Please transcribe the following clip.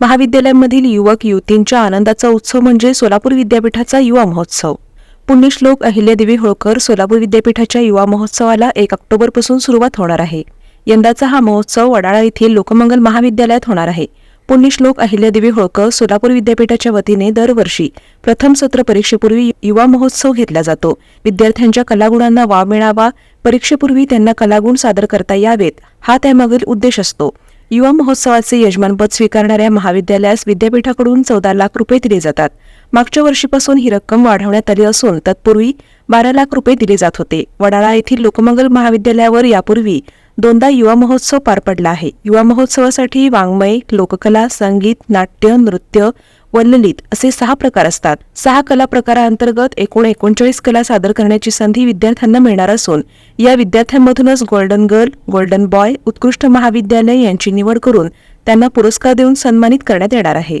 महाविद्यालयांमधील युवक युवतींच्या आनंदाचा उत्सव म्हणजे सोलापूर विद्यापीठाचा युवा महोत्सव. पुण्यश्लोक अहिल्यादेवी होळकर सोलापूर विद्यापीठाच्या युवा महोत्सवाला एक ऑक्टोबरपासून सुरुवात होणार आहे. यंदाचा हा महोत्सव वडाळा येथील लोकमंगल महाविद्यालयात होणार आहे. पुण्यश्लोक अहिल्यादेवी होळकर सोलापूर विद्यापीठाच्या वतीने दरवर्षी प्रथम सत्र परीक्षेपूर्वी युवा महोत्सव घेतला जातो. विद्यार्थ्यांच्या कलागुणांना वाव मिळावा परीक्षेपूर्वी त्यांना कलागुण सादर करता यावेत हा त्यामागील उद्देश असतो. युवा महोत्सवाचे यजमानपद स्वीकारणाऱ्या महाविद्यालयास विद्यापीठाकडून चौदा लाख रुपये दिले जातात. मागच्या वर्षीपासून ही रक्कम वाढवण्यात आली असून तत्पूर्वी बारा लाख रुपये दिले जात होते. वडाळा येथील लोकमंगल महाविद्यालयावर यापूर्वी दोनदा युवा महोत्सव पार पडला आहे. युवा महोत्सवासाठी वाङ्मय लोककला संगीत नाट्य नृत्य व ललित असे सहा प्रकार असतात. सहा कला प्रकारांतर्गत एकूण एकोणचाळीस कला सादर करण्याची संधी विद्यार्थ्यांना मिळणार असून या विद्यार्थ्यांमधूनच गोल्डन गर्ल गोल्डन बॉय उत्कृष्ट महाविद्यालय यांची निवड करून त्यांना पुरस्कार देऊन सन्मानित करण्यात येणार आहे.